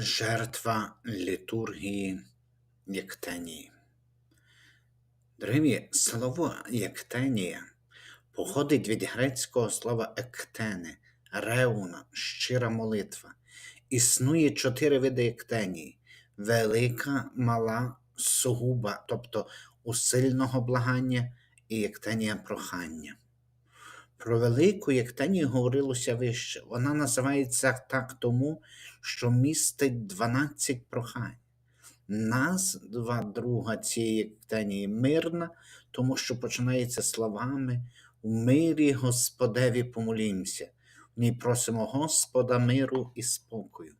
Жертва літургії Єктенії. Дорогі, слово Єктенія походить від грецького слова ектене, реуна, щира молитва. Існує чотири види єктенії: велика, мала, сугуба, тобто усильного благання і єктенія прохання. Про велику Єктенію говорилося вище. Вона називається так тому, що містить 12 прохань. Назва друга цієї Єктенії мирна, тому що починається словами У мирі Господеві помолімся. В ній просимо Господа миру і спокою.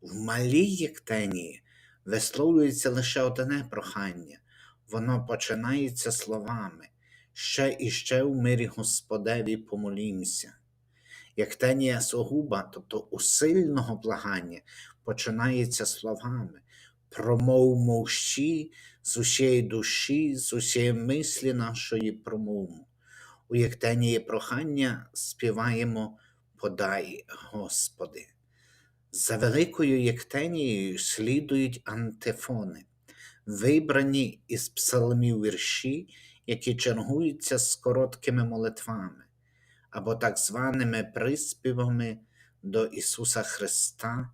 В малій Єктенії висловлюється лише одне прохання. Воно починається словами ще і ще в мирі Господеві помолімся. Як тенія согуба, тобто усильного благання, починається словами промов мовщі з усієї душі, з усієї мислі нашої промову. У єктенії прохання співаємо Подай, Господи. За великою єктенією слідують антифони, вибрані із псалмів вірші, які чергуються з короткими молитвами або так званими приспівами до Ісуса Христа,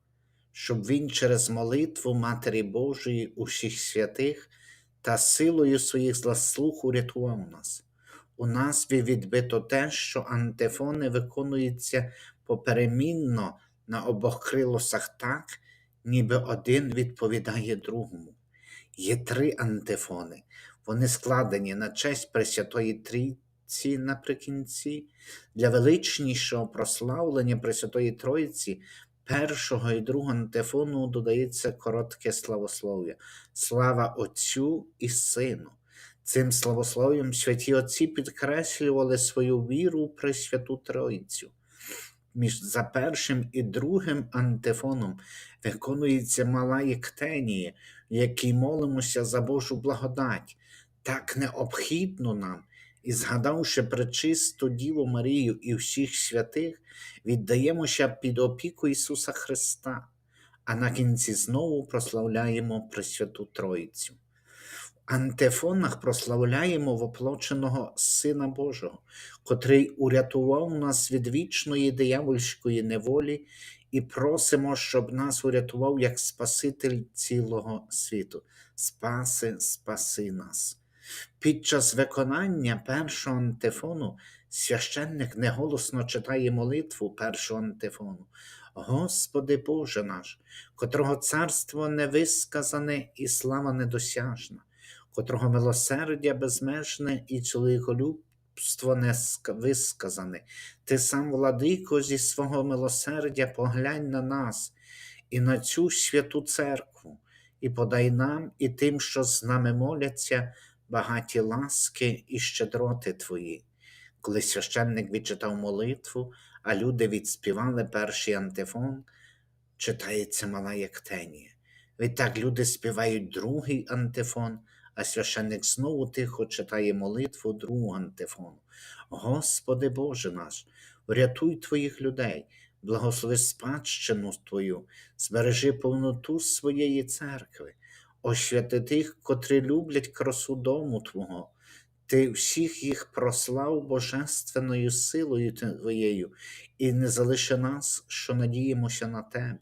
щоб Він через молитву Матері Божої усіх святих та силою своїх заслуг урятував нас. У назві відбито те, що антифони виконуються поперемінно на обох крилосах так, ніби один відповідає другому. Є три антифони. Вони складені на честь Пресвятої Трійці наприкінці, для величнішого прославлення Пресвятої Тройці, першого і другого антифону додається коротке славослов'я. Слава Отцю і Сину. Цим славослов'ям святі Отці підкреслювали свою віру в Пресвяту Тройцю. Між за першим і другим антифоном виконується мала єктенія, в якій молимося за Божу благодать, так необхідну нам, і, згадавши пречисту Діву Марію і всіх святих, віддаємося під опіку Ісуса Христа, а на кінці знову прославляємо Пресвяту Тройцю. В антифонах прославляємо воплоченого Сина Божого, котрий урятував нас від вічної диявольської неволі, і просимо, щоб нас урятував як Спаситель цілого світу. Спаси, спаси нас. Під час виконання першого антифону священник неголосно читає молитву першого антифону. Господи Боже наш, котрого царство невисказане і слава недосяжна, котрого милосердя безмежне і чоловіколюбство не висказане, ти сам, владико, зі свого милосердя поглянь на нас і на цю святу церкву, і подай нам і тим, що з нами моляться багаті ласки і щедроти Твої. Коли священник відчитав молитву, а люди відспівали перший антифон, читається мала Єктенія. Відтак люди співають другий антифон, а священник знову тихо читає молитву другого антифону. Господи Боже наш, врятуй Твоїх людей, благослови спадщину Твою, збережи повноту своєї церкви освяти тих, котрі люблять красу дому Твого, Ти всіх їх прослав божественною силою Твоєю, і не залиши нас, що надіємося на Тебе.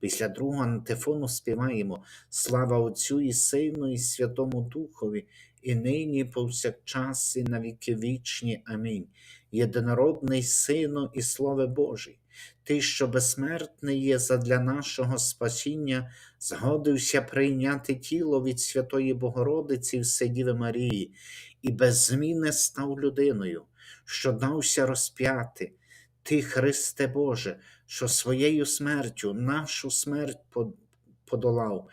Після другого антифону співаємо Слава Отцю і Сину, і Святому Духові, і нині, повсякчас, і на віки вічні. Амінь. Єдинородний Сину і Слове Божий. Ти, що безсмертний є задля нашого спасіння, згодився прийняти тіло від Святої Богородиці Вседіви Марії, і без зміни став людиною, що дався розп'яти. Ти, Христе Боже, що своєю смертю нашу смерть подолав,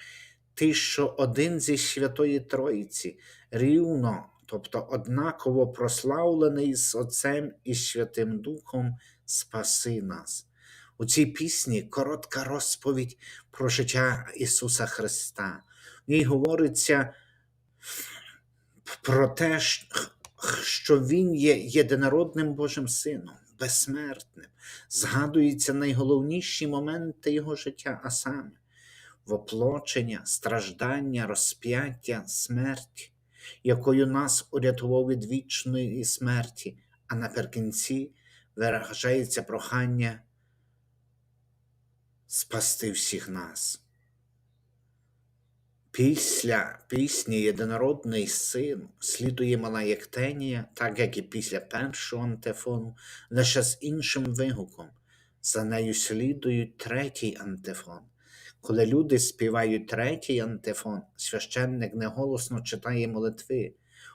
ти, що один зі Святої Троїці, рівно, тобто однаково прославлений з Отцем і Святим Духом, спаси нас. У цій пісні коротка розповідь про життя Ісуса Христа. В ній говориться про те, що Він є єдинородним Божим Сином, безсмертним. Згадуються найголовніші моменти Його життя, а саме, воплочення, страждання, розп'яття, смерть, якою нас урятував від вічної смерті, а наприкінці виражається прохання спасти всіх нас. Після пісні Єдинородний син слідує мала Єктенія, так як і після першого антифону, лише з іншим вигуком. За нею слідують третій антифон. Коли люди співають третій антифон, священник неголосно читає молитви,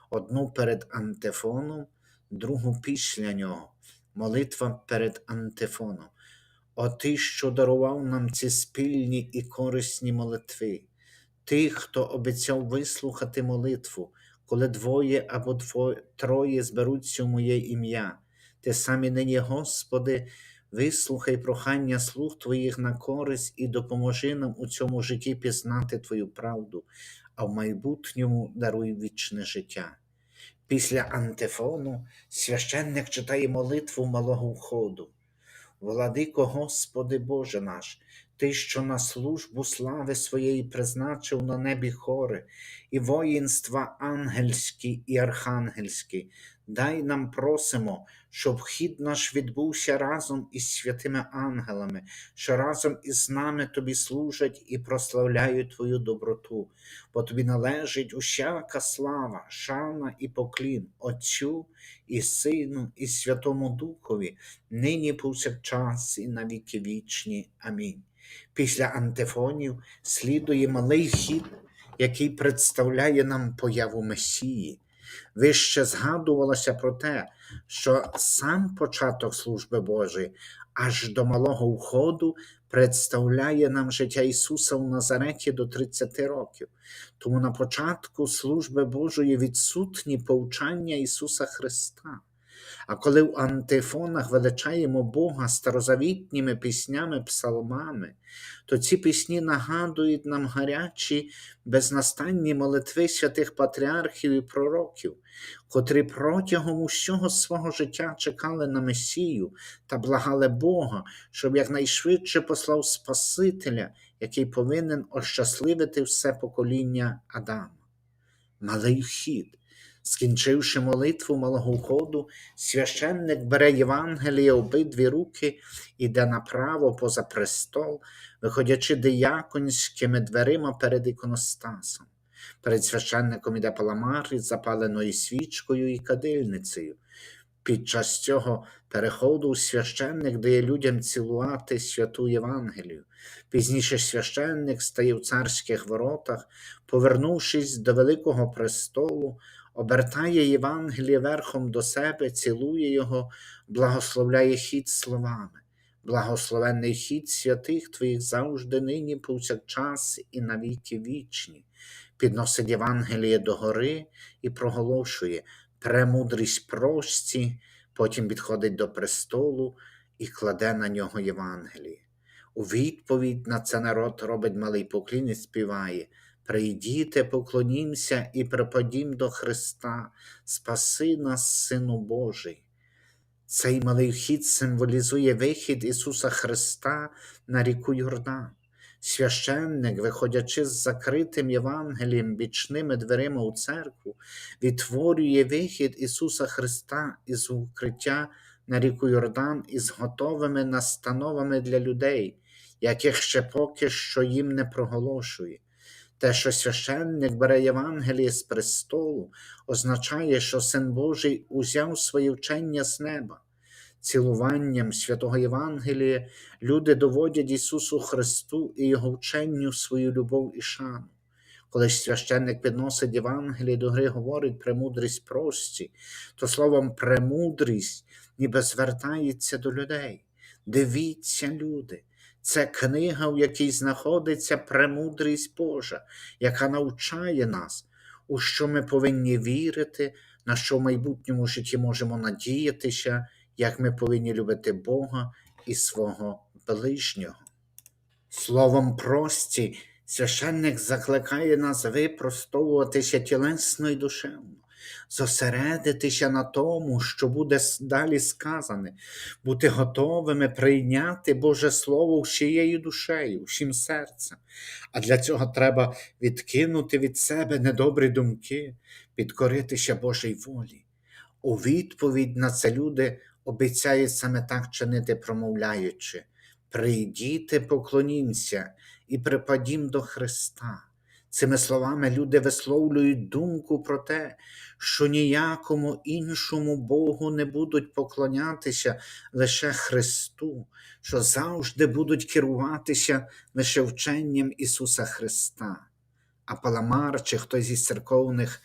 одну перед антифоном, другу після нього. Молитва перед антифоном. О ти, що дарував нам ці спільні і корисні молитви тих, хто обіцяв вислухати молитву, коли двоє або двоє, троє зберуться у моє ім'я. Ти самі нині, Господи, вислухай прохання слуг Твоїх на користь і допоможи нам у цьому житті пізнати Твою правду, а в майбутньому даруй вічне життя. Після антифону священник читає молитву малого входу. Владико Господи Боже наш, Ти, що на службу слави своєї призначив на небі хори, і воїнства ангельські і архангельські, дай нам просимо, щоб хід наш відбувся разом із святими ангелами, що разом із нами Тобі служать і прославляють Твою доброту, бо Тобі належить усяка слава, шана і поклін Отцю і Сину, і Святому Духові, нині повсякчас і на віки вічні. Амінь. Після антифонів слідує малий хід, який представляє нам появу Месії. Вище згадувалося про те, що сам початок служби Божої аж до малого входу представляє нам життя Ісуса в Назареті до 30 років. Тому на початку служби Божої відсутні повчання Ісуса Христа. А коли в антифонах величаємо Бога старозавітніми піснями, псалмами, то ці пісні нагадують нам гарячі, безнастанні молитви святих патріархів і пророків, котрі протягом усього свого життя чекали на Месію та благали Бога, щоб якнайшвидше послав Спасителя, який повинен ощасливити все покоління Адама. Малий вхід. Скінчивши молитву малого входу, священник бере Євангеліє обидві руки, іде направо поза престол, виходячи дияконськими дверима перед іконостасом. Перед священником іде паламар із запаленою свічкою і кадильницею. Під час цього переходу священник дає людям цілувати святу Євангелію. Пізніше священник стає в царських воротах, повернувшись до великого престолу, обертає Євангеліє верхом до себе, цілує його, благословляє хід словами. Благословенний хід святих Твоїх завжди нині, повсякчас і навіки вічні, підносить Євангеліє до гори і проголошує премудрість прості, потім підходить до престолу і кладе на нього Євангеліє. У відповідь на це народ робить малий поклін і співає Прийдіте, поклонімся і припадім до Христа, спаси нас, Сину Божий. Цей малий вхід символізує вихід Ісуса Христа на ріку Йордан. Священник, виходячи з закритим Євангелієм бічними дверима у церкву, відтворює вихід Ісуса Христа із укриття на ріку Йордан із готовими настановами для людей, яких ще поки що їм не проголошує. Те, що священник бере Євангеліє з престолу, означає, що Син Божий узяв своє вчення з неба. Цілуванням святого Євангелія люди доводять Ісусу Христу і Його вченню свою любов і шану. Коли священник підносить Євангеліє до гри, говорить премудрість прості, то словом премудрість ніби звертається до людей. Дивіться, люди, це книга, в якій знаходиться премудрість Божа, яка навчає нас, у що ми повинні вірити, на що в майбутньому житті можемо надіятися, як ми повинні любити Бога і свого ближнього. Словом прості, священник закликає нас випростовуватися тілесно і душевно, зосередитися на тому, що буде далі сказане, бути готовими прийняти Боже Слово всією душею, всім серцем. А для цього треба відкинути від себе недобрі думки, підкоритися Божій волі. У відповідь на це люди обіцяють саме так чинити, промовляючи: прийдіте, поклонімся і припадім до Христа. Цими словами люди висловлюють думку про те, що ніякому іншому Богу не будуть поклонятися лише Христу, що завжди будуть керуватися лише вченням Ісуса Христа. А Паламар чи хтось із церковних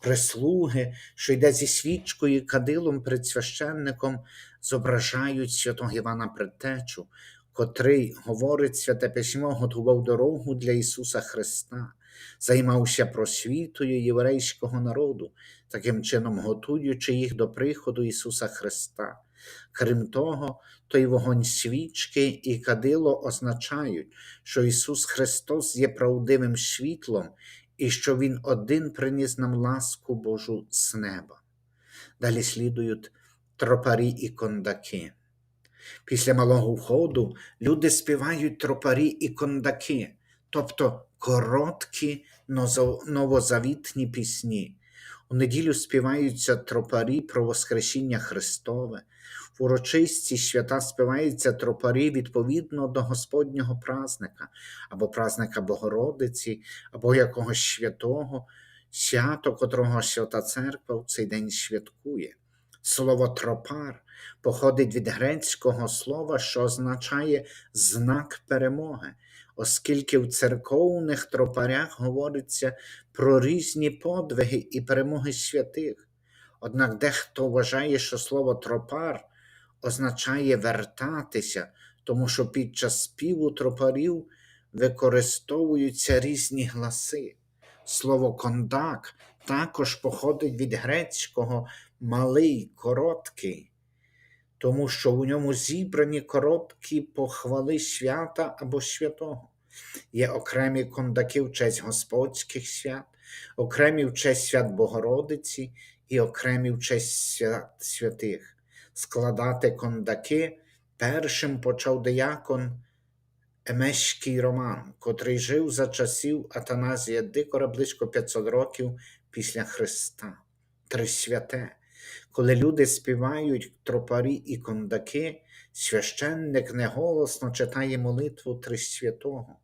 прислуги, що йде зі свічкою і кадилом перед священником, зображають святого Івана Предтечу, котрий, говорить святе письмо, готував дорогу для Ісуса Христа, займався просвітою єврейського народу, таким чином готуючи їх до приходу Ісуса Христа. Крім того, той вогонь свічки і кадило означають, що Ісус Христос є правдивим світлом і що Він один приніс нам ласку Божу з неба. Далі слідують тропарі і кондаки. Після малого входу люди співають тропарі і кондаки, тобто короткі новозавітні пісні. У неділю співаються тропарі про Воскресіння Христове. В урочисті свята співаються тропарі відповідно до Господнього празника, або празника Богородиці, або якогось святого, свято, котрого Свята Церква в цей день святкує. Слово тропар походить від грецького слова, що означає знак перемоги, оскільки в церковних тропарях говориться про різні подвиги і перемоги святих. Однак дехто вважає, що слово тропар означає вертатися, тому що під час співу тропарів використовуються різні гласи. Слово кондак також походить від грецького малий, короткий, тому що у ньому зібрані короткі похвали свята або святого. Є окремі кондаки в честь господських свят, окремі в честь свят Богородиці і окремі в честь свят святих. Складати кондаки першим почав диякон Емеський Роман, котрий жив за часів Атаназія Дикора близько 500 років після Христа. Трисвяте. Коли люди співають тропарі і кондаки, священник неголосно читає молитву Трисвятого.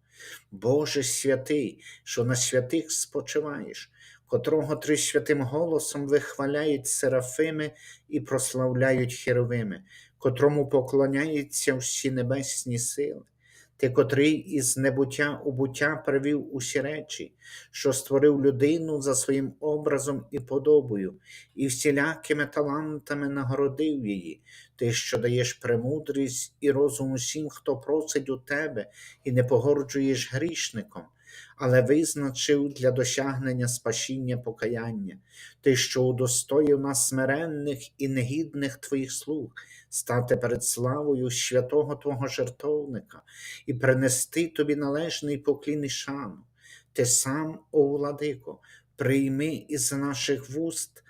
Боже святий, що на святих спочиваєш, котрого трисвятим голосом вихваляють серафими і прославляють херовими, котрому поклоняються всі небесні сили. Ти, котрий із небуття у буття привів усі речі, що створив людину за своїм образом і подобою, і всілякими талантами нагородив її, ти, що даєш премудрість і розум усім, хто просить у тебе, і не погорджуєш грішником, але визначив для досягнення спасіння покаяння, ти, що удостоїв нас смиренних і негідних твоїх слуг, стати перед славою святого Твого жертовника і принести тобі належний поклін і шану. Ти сам, о владико, прийми із наших вуст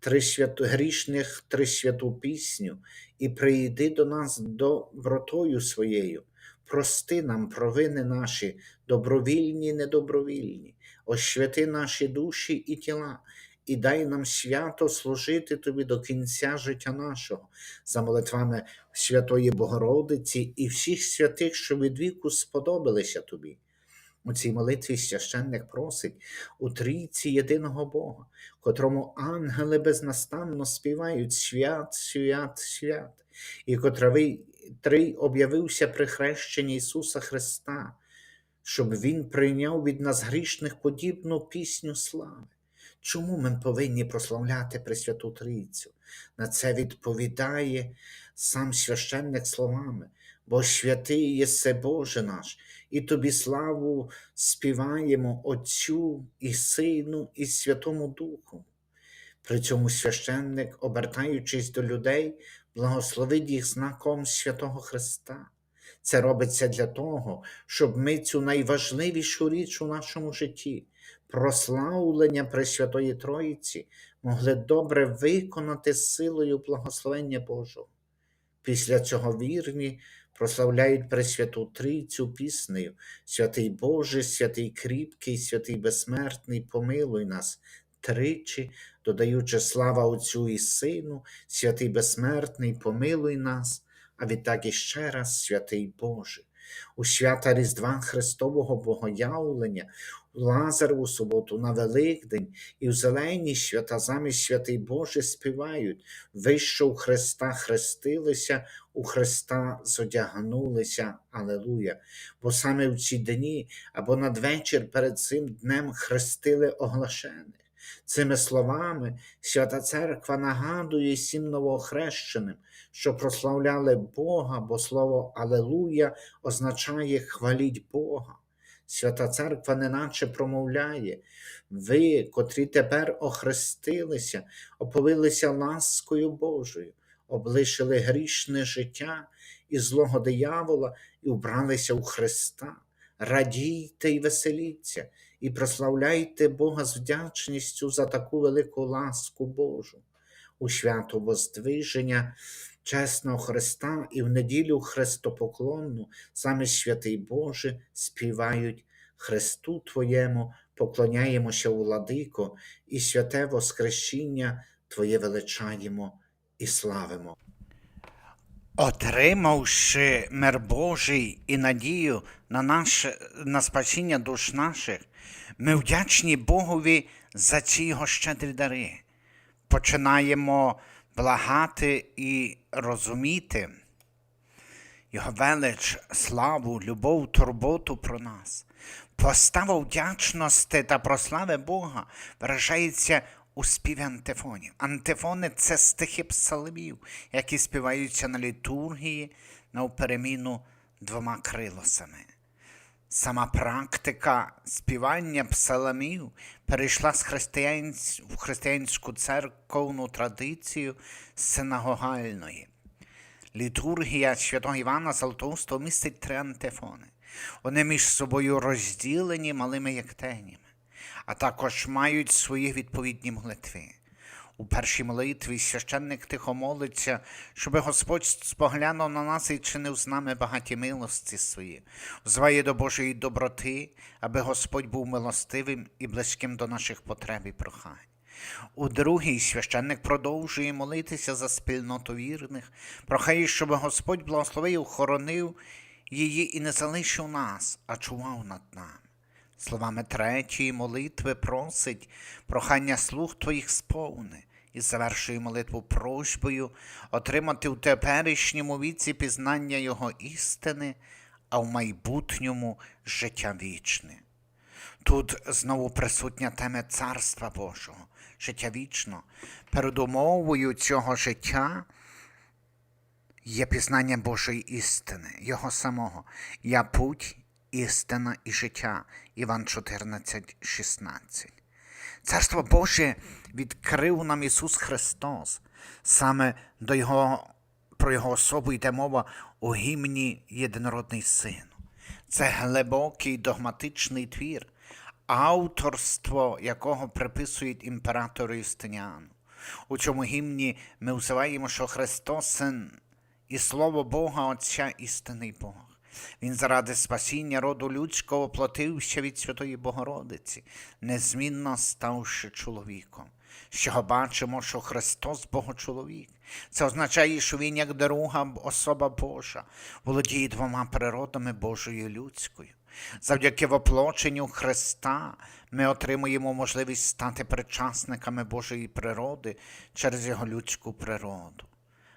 три свято, грішних три святу пісню і прийди до нас добротою своєю. Прости нам провини наші, добровільні, недобровільні, освяти наші душі і тіла, і дай нам свято служити Тобі до кінця життя нашого, за молитвами Святої Богородиці і всіх святих, що від віку сподобалися Тобі. У цій молитві священник просить у трійці єдиного Бога, котрому ангели безнастанно співають свят, свят, свят, і котравий трий об'явився при хрещенні Ісуса Христа, щоб Він прийняв від нас грішних подібну пісню слави. Чому ми повинні прославляти Пресвяту Трійцю? На це відповідає сам священник словами, бо святий єси Боже наш, і тобі славу співаємо Отцю і Сину, і Святому Духу. При цьому священник, обертаючись до людей, благословить їх знаком святого Христа. Це робиться для того, щоб ми цю найважливішу річ у нашому житті прославлення Пресвятої Троїці могли добре виконати силою благословення Божого. Після цього вірні прославляють Пресвяту Трицю піснею Святий Боже, святий кріпкий, святий безсмертний, помилуй нас, тричі, додаючи слава Отцю і Сину, святий безсмертний, помилуй нас, а відтак іще раз святий Боже. У свята Різдва Христового Богоявлення, у Лазарову суботу на Великдень і в зелені свята замість святий Боже співають ви, що у Христа хрестилися, у Христа зодягнулися, Алелуя. Бо саме в ці дні або надвечір перед цим днем хрестили оглашених. Цими словами Свята Церква нагадує всім новохрещеним, що прославляли Бога, бо слово Алелуя означає хваліть Бога. Свята Церква неначе промовляє, ви, котрі тепер охрестилися, оповилися ласкою Божою, облишили грішне життя і злого диявола і вбралися у Христа. Радійте і веселіться, і прославляйте Бога з вдячністю за таку велику ласку Божу. У свято Воздвиження чесного Христа і в неділю Христопоклонну саме святий Боже співають Христу Твоєму, поклоняємося владико, і святе Воскресіння Твоє величаємо і славимо. Отримавши мир Божий і надію на, наше, на спасіння душ наших, ми вдячні Богові за ці його щедрі дари. Починаємо благати і розуміти його велич, славу, любов, турботу про нас. Постава вдячності та прослави Бога виражається у співі антифонів. Антифони це стихи псалмів, які співаються на літургії навпереміну двома крилосами. Сама практика співання псалмів перейшла з християнсь... в християнську церковну традицію синагогальної. Літургія святого Івана Золотоустого містить три антифони. Вони між собою розділені малими єктенями, а також мають свої відповідні молитви. У першій молитві священник тихо молиться, щоби Господь споглянув на нас і чинив з нами багаті милості свої, зває до Божої доброти, аби Господь був милостивим і близьким до наших потреб і прохань. У другій священник продовжує молитися за спільноту вірних, прохає, щоб Господь благословив, охоронив її і не залишив нас, а чував над нами. Словами третьої молитви просить прохання слуг твоїх сповни і завершує молитву просьбою отримати в теперішньому віці пізнання Його істини, а в майбутньому життя вічне. Тут знову присутня тема Царства Божого, життя вічно. Передумовою цього життя є пізнання Божої істини, Його самого. Я путь, істина і життя. Іван 14, 16. Царство Боже відкрив нам Ісус Христос. Саме до Його, про Його особу йде мова у гімні Єдинородний Син. Це глибокий догматичний твір, авторство якого приписують імператору Юстиніану. У цьому гімні ми взиваємо, що Христос Син і Слово Бога Отця істинний Бог. Він заради спасіння роду людського платився від Святої Богородиці, незмінно ставши чоловіком. З чого бачимо, що Христос Богочоловік. Це означає, що Він, як друга особа Божа, володіє двома природами Божою і людською. Завдяки воплоченню Христа ми отримуємо можливість стати причасниками Божої природи через Його людську природу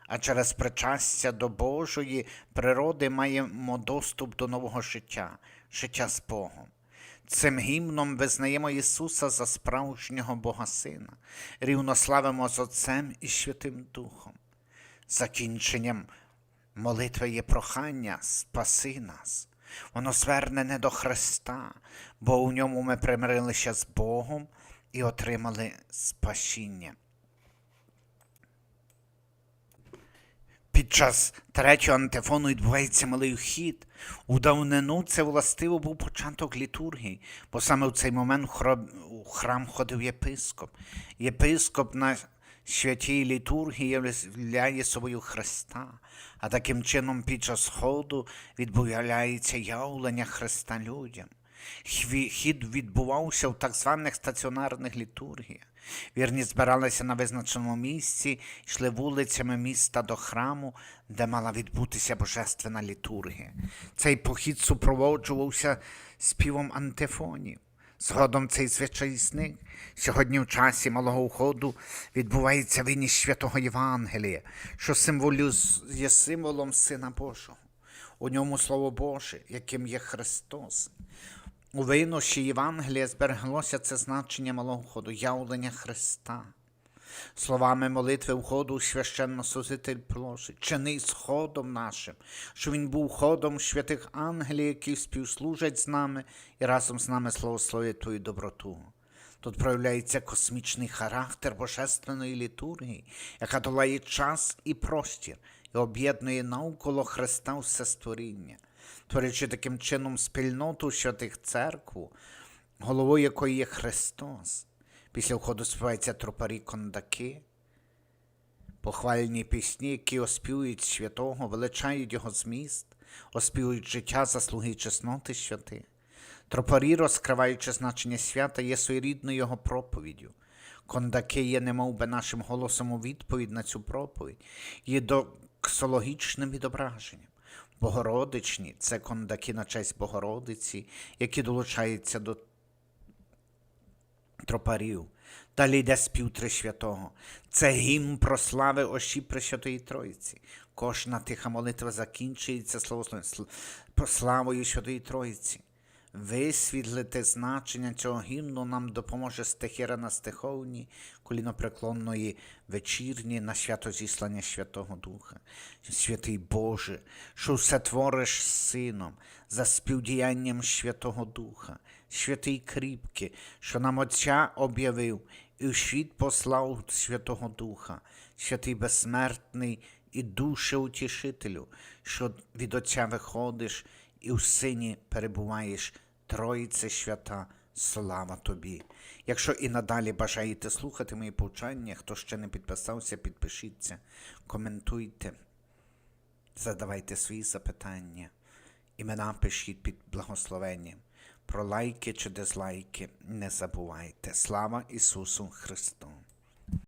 а через причастя до Божої природи маємо доступ до нового життя, життя з Богом. Цим гімном визнаємо Ісуса за справжнього Бога Сина, рівнославимо з Отцем і Святим Духом. Закінченням молитви є прохання, спаси нас. Воно звернене до Христа, бо у ньому ми примирилися з Богом і отримали спасіння. Під час третього антифону відбувається малий хід. У давнину це властиво був початок літургії, бо саме в цей момент у храм ходив єпископ. Єпископ на святій літургії являє собою Христа, а таким чином під час ходу відбувається явлення Христа людям. Хід відбувався в так званих стаціонарних літургіях. Вірні збиралися на визначеному місці, йшли вулицями міста до храму, де мала відбутися божественна літургія. Цей похід супроводжувався співом антифонів. Згодом цей звичай зник. Сьогодні в часі малого уходу відбувається виніс святого Євангелія, що символізує символом Сина Божого. У ньому Слово Боже, яким є Христос. У виноші Євангелія збереглося це значення малого ходу, явлення Христа. Словами молитви входу священносозитель просить, чини з ходом нашим, що він був ходом святих ангелів, які співслужать з нами і разом з нами славословить Твою доброту. Тут проявляється космічний характер божественної літургії, яка долає час і простір і об'єднує навколо Христа все створіння, творячи таким чином спільноту святих церкву, головою якої є Христос. Після входу співаються тропарі кондаки, похвальні пісні, які оспівують святого, величають його зміст, оспівують життя, заслуги й чесноти святи. Тропарі, розкриваючи значення свята, є своєрідною його проповіддю. Кондаки є немов би нашим голосом у відповідь на цю проповідь, є доксологічним відображенням. Богородичні це кондаки на честь Богородиці, які долучаються до тропарів. Далі йде спів Трисвятого. Це гімн прослави ощі Пресвятої Троїці. Кожна тиха молитва закінчується славою Святої Троїці. Висвітлити значення цього гімну нам допоможе стихира на стиховні колінопреклонної вечірні на свято зіслання Святого Духа. Святий Боже, що все твориш сином за співдіянням Святого Духа, святий кріпки, що нам Отця об'явив і в світ послав Святого Духа, святий безсмертний і душе утішителю, що від Отця виходиш і в сині перебуваєш, Троїце свята, слава тобі. Якщо і надалі бажаєте слухати мої повчання, хто ще не підписався, підпишіться, коментуйте, задавайте свої запитання. Імена пишіть під благословенням. Про лайки чи дизлайки не забувайте. Слава Ісусу Христу!